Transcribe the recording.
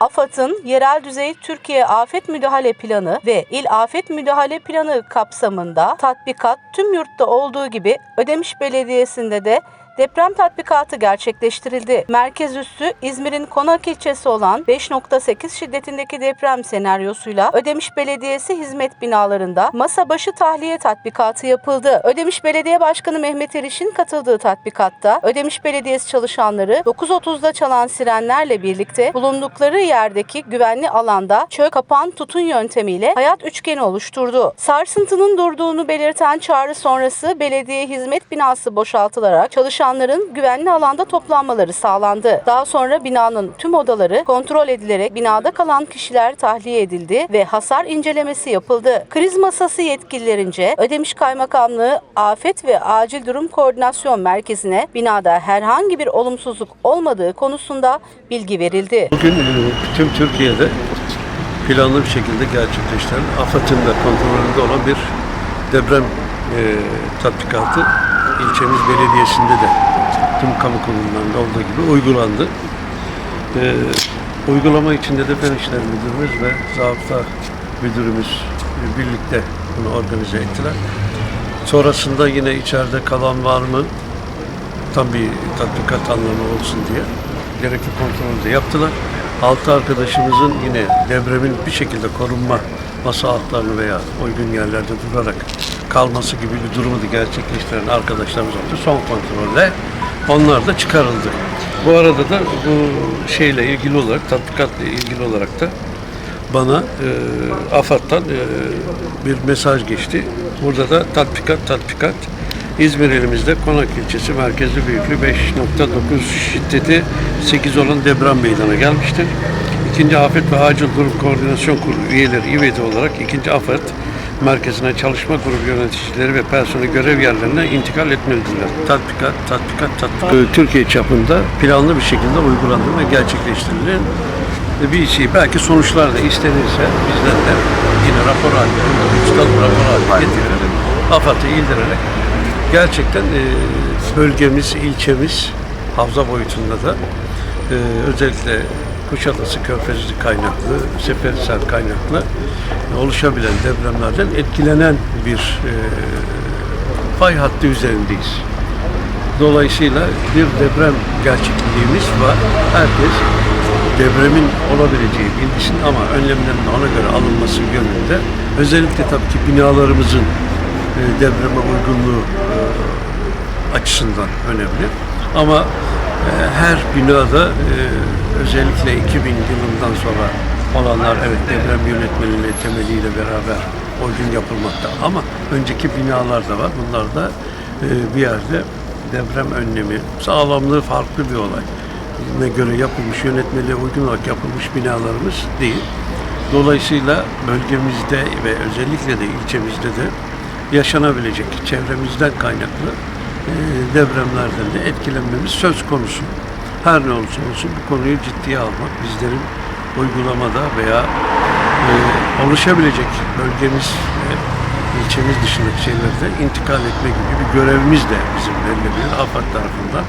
AFAD'ın yerel düzey Türkiye Afet Müdahale Planı ve İl Afet Müdahale Planı kapsamında tatbikat tüm yurtta olduğu gibi Ödemiş Belediyesi'nde de deprem tatbikatı gerçekleştirildi. Merkez üssü İzmir'in Konak ilçesi olan 5.8 şiddetindeki deprem senaryosuyla Ödemiş Belediyesi hizmet binalarında masa başı tahliye tatbikatı yapıldı. Ödemiş Belediye Başkanı Mehmet Eriş'in katıldığı tatbikatta Ödemiş Belediyesi çalışanları 9.30'da çalan sirenlerle birlikte bulundukları yerdeki güvenli alanda çök kapan tutun yöntemiyle hayat üçgeni oluşturdu. Sarsıntının durduğunu belirten çağrı sonrası belediye hizmet binası boşaltılarak çalışanların güvenli alanda toplanmaları sağlandı. Daha sonra binanın tüm odaları kontrol edilerek binada kalan kişiler tahliye edildi ve hasar incelemesi yapıldı. Kriz masası yetkililerince Ödemiş Kaymakamlığı Afet ve Acil Durum Koordinasyon Merkezi'ne binada herhangi bir olumsuzluk olmadığı konusunda bilgi verildi. Bugün e, tüm Türkiye'de planlı bir şekilde gerçekleştirilen AFAD'ın da kontrolünde olan bir deprem e, tatbikatı ilçemiz belediyesinde de tüm kamu kurumlarında olduğu gibi uygulandı. E, uygulama içinde de Fen İşleri Müdürümüz ve Zabıta Müdürümüz birlikte bunu organize ettiler. Sonrasında yine içeride kalan var mı? tam bir tatbikat anlamı olsun diye gerekli kontrolü de yaptılar. Altı arkadaşımızın yine devremin bir şekilde korunma masa altlarını veya uygun yerlerde durarak kalması gibi bir durumu da gerçekleştiren arkadaşlarımız oldu. Son kontrolle onlar da çıkarıldı. Bu arada da bu şeyle ilgili olarak, tatbikatla ilgili olarak da bana e, AFAD'dan e, bir mesaj geçti. Burada da tatbikat tatbikat İzmir ilimizde Konak ilçesi merkezli büyüklüğü 5.9 şiddeti 8 olan deprem meydana gelmiştir. İkinci Afet ve Acil Durum Koordinasyon Kurulu üyeleri İVED'i olarak ikinci Afet merkezine çalışma grubu yöneticileri ve personel görev yerlerine intikal etmelidirler. Tatbikat, tatbikat, tatbikat. Ee, Türkiye çapında planlı bir şekilde uygulandı ve gerçekleştirilen bir şey. Belki sonuçlar da istenirse bizden de yine rapor halinde, tutalım rapor halinde getirelim. AFAD'ı ildirerek gerçekten e, bölgemiz, ilçemiz havza boyutunda da e, özellikle Kuşadası Körfezi kaynaklı, Seferihisar kaynaklı oluşabilen depremlerden etkilenen bir e, fay hattı üzerindeyiz. Dolayısıyla bir deprem gerçekliğimiz var. Herkes depremin olabileceği bilgisinin ama önlemlerinin ona göre alınması yönünde özellikle tabii ki binalarımızın e, depreme uygunluğu e, açısından önemli. Ama e, her binada e, özellikle 2000 yılından sonra olanlar evet deprem yönetmeliğiyle temeliyle beraber uygun yapılmakta. Ama önceki binalar da var. Bunlar da e, bir yerde deprem önlemi, sağlamlığı farklı bir olay. Ne göre yapılmış, yönetmeliğe uygun olarak yapılmış binalarımız değil. Dolayısıyla bölgemizde ve özellikle de ilçemizde de yaşanabilecek çevremizden kaynaklı e, depremlerden de etkilenmemiz söz konusu. Her ne olursa olsun bu konuyu ciddiye almak bizlerin uygulamada veya e, oluşabilecek bölgemiz ve ilçemiz dışındaki şeylerde intikal etme gibi bir görevimiz de bizim verilebilir AFAD tarafından.